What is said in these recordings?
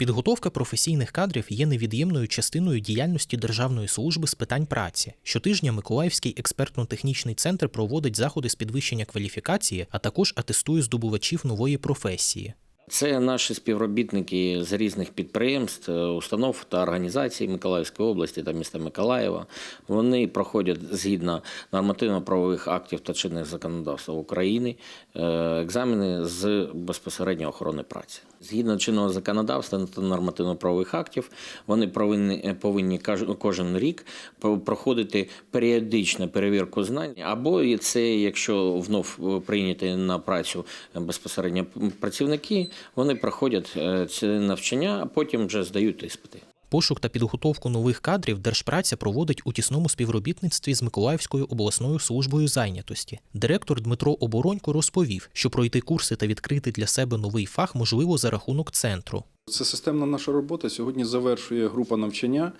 Підготовка професійних кадрів є невід'ємною частиною діяльності Державної служби з питань праці. Щотижня Миколаївський експертно-технічний центр проводить заходи з підвищення кваліфікації, а також атестує здобувачів нової професії. Це наші співробітники з різних підприємств, е, установ та організацій Миколаївської області та міста Миколаєва. Вони проходять згідно нормативно-правових актів та чинних законодавства України е, екзамени з безпосередньо охорони праці. Згідно чинного законодавства та нормативно-правових актів, вони повинні, повинні каж- кожен рік про- проходити періодичну перевірку знань, або це, якщо внов прийняті на працю безпосередньо працівники, вони проходять ці навчання, а потім вже здають іспити. Пошук та підготовку нових кадрів Держпраця проводить у тісному співробітництві з Миколаївською обласною службою зайнятості. Директор Дмитро Оборонько розповів, що пройти курси та відкрити для себе новий фах можливо за рахунок центру. Це системна наша робота. Сьогодні завершує група навчання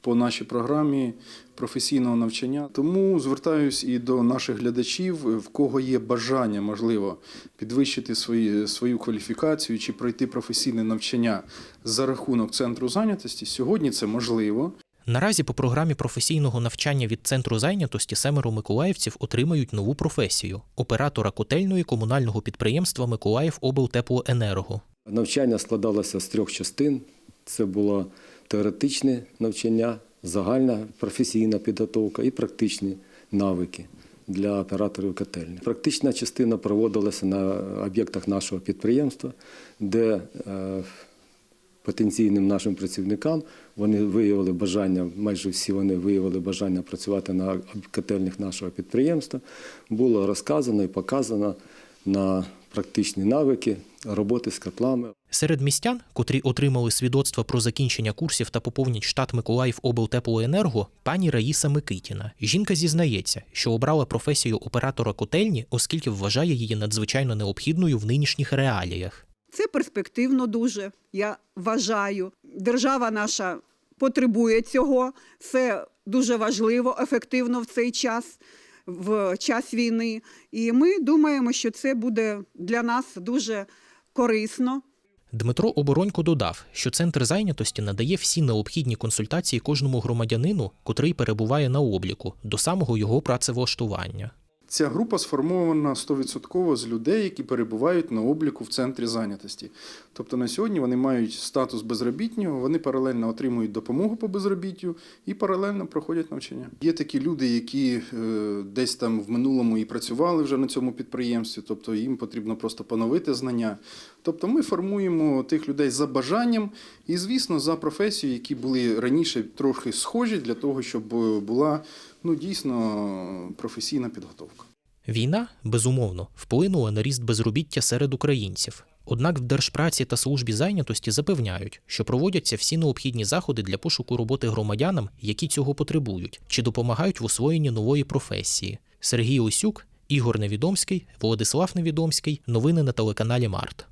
по нашій програмі професійного навчання. Тому звертаюсь і до наших глядачів, в кого є бажання, можливо, підвищити свої, свою кваліфікацію чи пройти професійне навчання за рахунок центру зайнятості. Сьогодні це можливо. Наразі по програмі професійного навчання від центру зайнятості семеро миколаївців отримають нову професію оператора котельної комунального підприємства Миколаїв облтеплоенерго. Навчання складалося з трьох частин. Це було теоретичне навчання, загальна професійна підготовка і практичні навики для операторів котельні. Практична частина проводилася на об'єктах нашого підприємства, де е, потенційним нашим працівникам вони виявили бажання, майже всі вони виявили бажання працювати на котельнях нашого підприємства. Було розказано і показано на практичні навики роботи з котлами. Серед містян, котрі отримали свідоцтва про закінчення курсів та поповнять штат Миколаїв облтеплоенерго, пані Раїса Микитіна. Жінка зізнається, що обрала професію оператора котельні, оскільки вважає її надзвичайно необхідною в нинішніх реаліях. Це перспективно дуже. Я вважаю. Держава наша потребує цього. Це дуже важливо, ефективно в цей час, в час війни. І ми думаємо, що це буде для нас дуже корисно. Дмитро Оборонько додав, що центр зайнятості надає всі необхідні консультації кожному громадянину, котрий перебуває на обліку, до самого його працевлаштування. Ця група сформована 100% з людей, які перебувають на обліку в центрі зайнятості. Тобто на сьогодні вони мають статус безробітнього, вони паралельно отримують допомогу по безробіттю і паралельно проходять навчання. Є такі люди, які е, десь там в минулому і працювали вже на цьому підприємстві, тобто їм потрібно просто поновити знання. Тобто ми формуємо тих людей за бажанням і, звісно, за професію, які були раніше трохи схожі для того, щоб була ну, дійсно професійна підготовка. Війна, безумовно, вплинула на ріст безробіття серед українців. Однак в Держпраці та службі зайнятості запевняють, що проводяться всі необхідні заходи для пошуку роботи громадянам, які цього потребують, чи допомагають в освоєнні нової професії. Сергій Осюк, Ігор Невідомський, Владислав Невідомський. Новини на телеканалі Март.